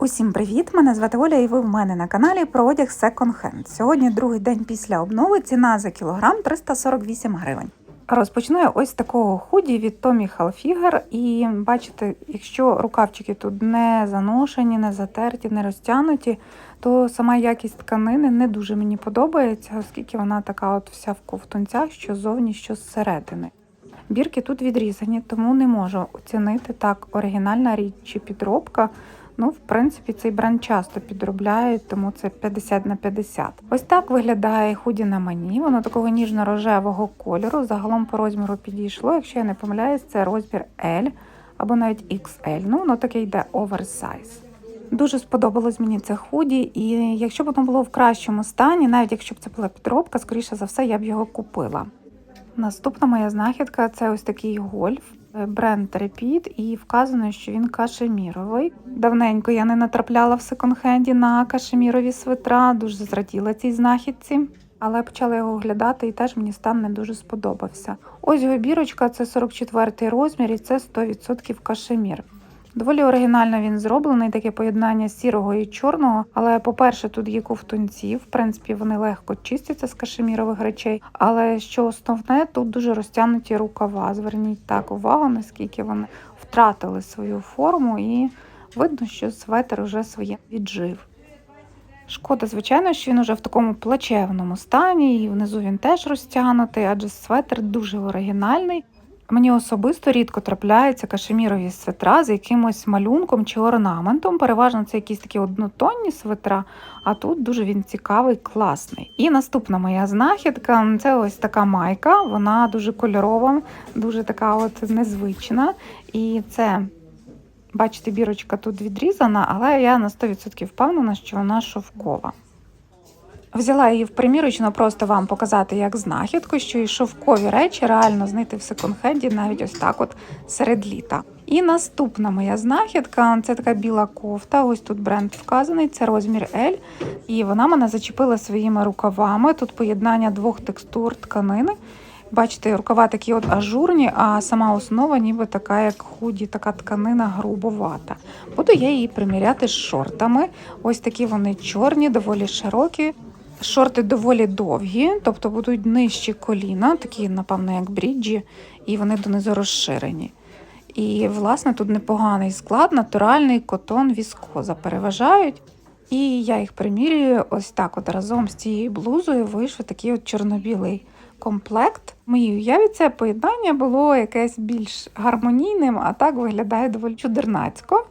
Усім привіт! Мене звати Оля, і ви в мене на каналі про одяг Second Hand. Сьогодні другий день після обнови. Ціна за кілограм 348 гривень. Розпочну я ось такого худі від Tommy Hilfiger. І бачите, якщо рукавчики тут не заношені, не затерті, не розтягнуті, то сама якість тканини не дуже мені подобається, оскільки вона така от вся в ковтунцях, що ззовні, що зсередини. Бірки тут відрізані, тому не можу оцінити так оригінальна річ чи підробка. Ну, в принципі, цей бренд часто підробляють, тому це 50 на 50. Ось так виглядає худі на мені. Воно такого ніжно-рожевого кольору. Загалом по розміру підійшло. Якщо я не помиляюсь, це розмір L або навіть XL. Ну, воно таке йде оверсайз. Дуже сподобалось мені це худі, і якщо б воно було в кращому стані, навіть якщо б це була підробка, скоріше за все, я б його купила. Наступна моя знахідка це ось такий гольф, е, бренд Repeat, і вказано, що він кашеміровий. Давненько я не натрапляла в секонд-хенді на кашемірові свитра, дуже зраділа цій знахідці. Але почала його оглядати і теж мені стан не дуже сподобався. Ось його бірочка, це 44 розмір і це 100% кашемір. Доволі оригінально він зроблений, таке поєднання сірого і чорного. Але, по-перше, тут є ковтунці, в принципі, вони легко чистяться з кашемірових речей. Але що основне, тут дуже розтягнуті рукава. Зверніть так увагу, наскільки вони втратили свою форму, і видно, що светр вже своє віджив. Шкода, звичайно, що він уже в такому плачевному стані, і внизу він теж розтягнутий, адже светр дуже оригінальний. Мені особисто рідко трапляються кашемірові свитра з якимось малюнком чи орнаментом. Переважно це якісь такі однотонні свитра, а тут дуже він цікавий, класний. І наступна моя знахідка це ось така майка. Вона дуже кольорова, дуже така от незвична. І це, бачите, бірочка тут відрізана, але я на 100% впевнена, що вона шовкова. Взяла її в примірочну просто вам показати як знахідку, що і шовкові речі реально знайти в секонд-хенді навіть ось так от серед літа. І наступна моя знахідка це така біла кофта. Ось тут бренд вказаний, це розмір L. І вона мене зачепила своїми рукавами. Тут поєднання двох текстур тканини. Бачите, рукава такі от ажурні, а сама основа ніби така, як худі, така тканина грубовата. Буду я її приміряти з шортами. Ось такі вони чорні, доволі широкі. Шорти доволі довгі, тобто будуть нижчі коліна, такі, напевно, як бріджі, і вони донизу розширені. І, власне, тут непоганий склад, натуральний котон, віскоза переважають. І я їх примірюю ось так: от разом з цією блузою вийшов такий от чорно-білий комплект. В моїй уяві це поєднання було якесь більш гармонійним, а так виглядає доволі чудернацько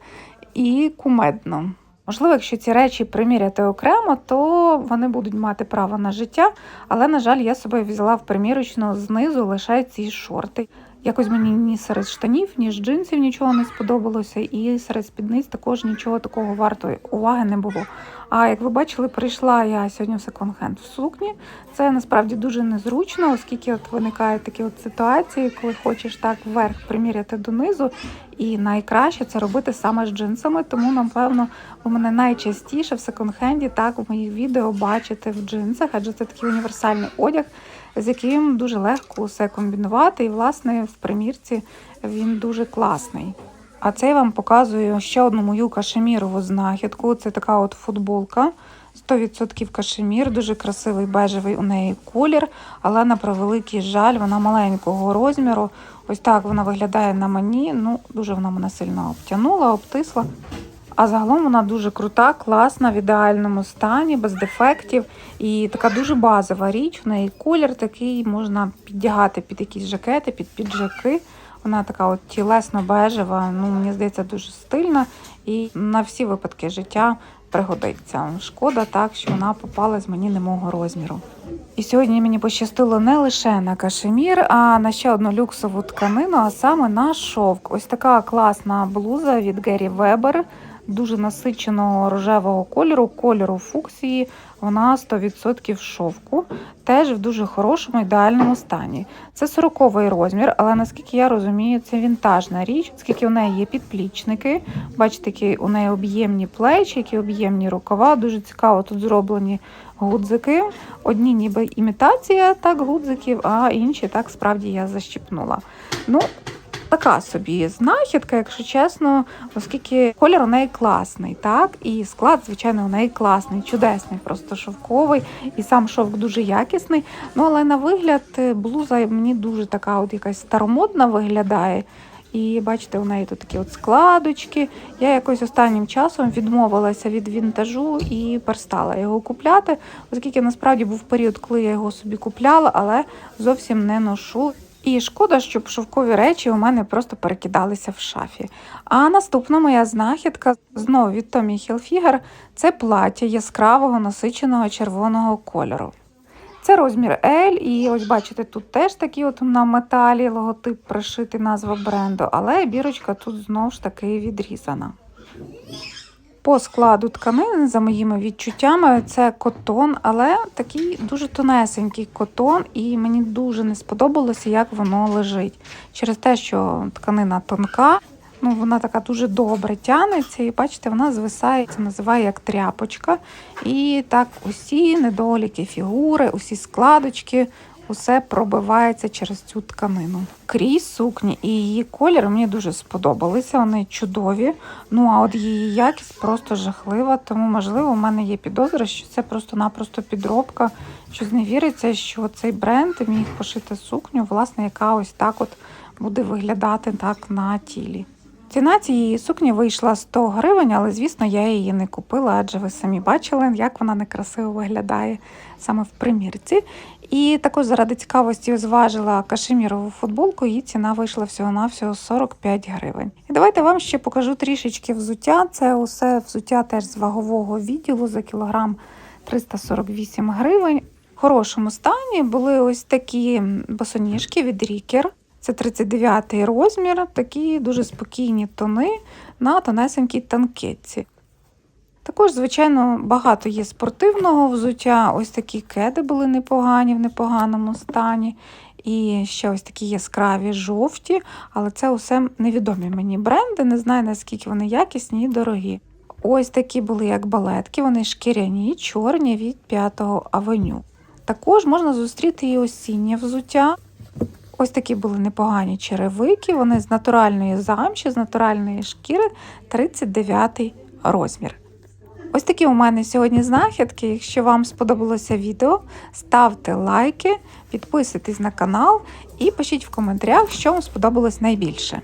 і кумедно. Можливо, якщо ці речі приміряти окремо, то вони будуть мати право на життя, але, на жаль, я собі взяла в примірочну знизу лише ці шорти. Якось мені ні серед штанів, ні з джинсів нічого не сподобалося, і серед спідниць також нічого такого вартої уваги не було. А як ви бачили, прийшла я сьогодні в секонд-хенд в сукні. Це насправді дуже незручно, оскільки от виникають такі от ситуації, коли хочеш так вверх приміряти донизу. І найкраще це робити саме з джинсами. Тому, напевно, ви мене найчастіше в секонд-хенді так у моїх відео бачите в джинсах, адже це такий універсальний одяг, з яким дуже легко все комбінувати. І, власне, в примірці він дуже класний. А це я вам показую ще одну мою кашемірову знахідку. Це така от футболка. 100% кашемір, дуже красивий бежевий у неї колір, але на превеликий жаль, вона маленького розміру. Ось так вона виглядає на мені. Ну, дуже вона мене сильно обтянула, обтисла. А загалом вона дуже крута, класна, в ідеальному стані, без дефектів. І така дуже базова річ. У неї колір такий, можна піддягати під якісь жакети, під піджаки. Вона така от тілесно-бежева, ну мені здається, дуже стильна і на всі випадки життя пригодиться. Шкода так, що вона попалась мені не мого розміру. І сьогодні мені пощастило не лише на кашемір, а на ще одну люксову тканину, а саме на шовк. Ось така класна блуза від Гері Вебер дуже насиченого рожевого кольору, кольору фуксії. Вона 100% шовку, теж в дуже хорошому ідеальному стані. Це 40-й розмір, але наскільки я розумію, це вінтажна річ, оскільки у неї є підплічники. Бачите, які у неї об'ємні плечі, які об'ємні рукава. Дуже цікаво тут зроблені гудзики. Одні ніби імітація так гудзиків, а інші так справді я защіпнула. Ну, така собі знахідка, якщо чесно, оскільки колір у неї класний, так і склад, звичайно, у неї класний, чудесний, просто шовковий, і сам шовк дуже якісний. Ну але на вигляд е, блуза мені дуже така, от якась старомодна виглядає. І бачите, у неї тут такі от складочки. Я якось останнім часом відмовилася від вінтажу і перестала його купляти, оскільки насправді був період, коли я його собі купляла, але зовсім не ношу. І шкода, щоб шовкові речі у мене просто перекидалися в шафі. А наступна моя знахідка знову від Tommy Hilfiger – це плаття яскравого насиченого червоного кольору. Це розмір L, і ось бачите, тут теж такий от на металі логотип пришитий назва бренду, але бірочка тут знову ж таки відрізана. По складу тканини, за моїми відчуттями, це котон, але такий дуже тонесенький котон, і мені дуже не сподобалося, як воно лежить. Через те, що тканина тонка, ну вона така дуже добре тянеться, і бачите, вона звисає, це називає як тряпочка. І так усі недоліки фігури, усі складочки, усе пробивається через цю тканину. Крізь сукні і її колір мені дуже сподобалися. Вони чудові. Ну а от її якість просто жахлива. Тому, можливо, у мене є підозра, що це просто-напросто підробка. Щось не віриться, що цей бренд міг пошити сукню, власне, яка ось так от буде виглядати так на тілі. Ціна цієї сукні вийшла 100 гривень, але звісно, я її не купила, адже ви самі бачили, як вона некрасиво виглядає саме в примірці. І також заради цікавості зважила кашемірову футболку, її ціна вийшла всього-навсього 45 гривень. І давайте вам ще покажу трішечки взуття. Це усе взуття теж з вагового відділу за кілограм 348 гривень. В хорошому стані були ось такі босоніжки від Рікер. Це 39 розмір, такі дуже спокійні тони на тонесенькій танкетці. Також, звичайно, багато є спортивного взуття. Ось такі кеди були непогані в непоганому стані. І ще ось такі яскраві жовті, але це усе невідомі мені бренди. Не знаю, наскільки вони якісні і дорогі. Ось такі були як балетки, вони шкіряні, чорні від 5-го авеню. Також можна зустріти і осіннє взуття. Ось такі були непогані черевики, вони з натуральної замші, з натуральної шкіри 39 розмір. Ось такі у мене сьогодні знахідки. Якщо вам сподобалося відео, ставте лайки, підписуйтесь на канал і пишіть в коментарях, що вам сподобалось найбільше.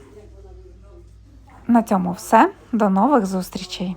На цьому все. До нових зустрічей!